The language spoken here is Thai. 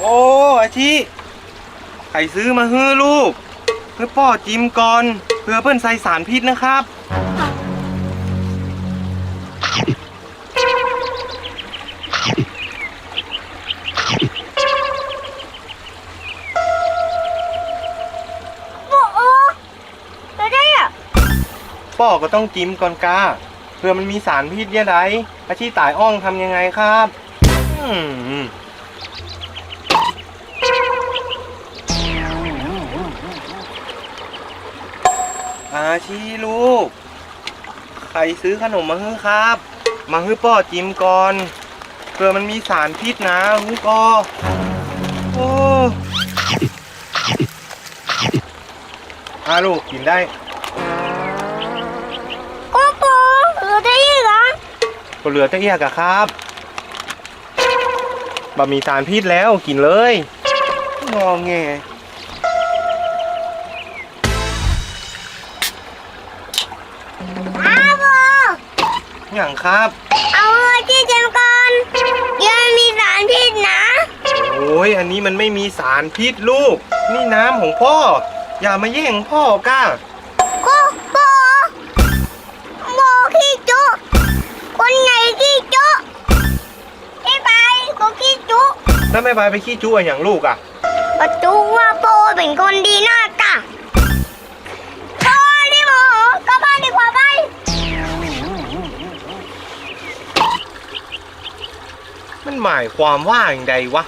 โอ้อาชิใครซื้อมาฮื้อลูกเพื่อป้อจิมก่อนเพื่อเพิ่นใส่สารพิษนะครับ โอ้โอ้แล้วได้อะป้อก็ต้องจิ้มก่อนกาเพื่อมันมีสารพิษเนี่ยไดอาชีตายอ่องทำยังไงครับ อาชีลูก ใครซื้อขนมมาฮื้อครับ มาฮื้อป้อจิมก่อนเพื่อมันมีสารพิษนะฮื้อป้อโอ้อาลูกกินได้โอ้โหล้วได้อีกเหรอก็เหลือแต่เอียกอะครับ บะหมี่สารพิษแล้วกินเลยงอแงอ้าวโบอย่างครับ เอาเลยที่เจมก่อนยังมีสารพิษนะโอ้ยอันนี้มันไม่มีสารพิษลูก นี่น้ำของพ่อ อย่ามาแย่งพ่อก้าโอ้โบ แล้วแม่บายไปขี้จุ้อย่างลูกอะประตูว่าโบเป็นคนดีหน้าตาโบนี่โมโหกลับบ้านดีกว่าไป มันหมายความว่าอย่างใดวะ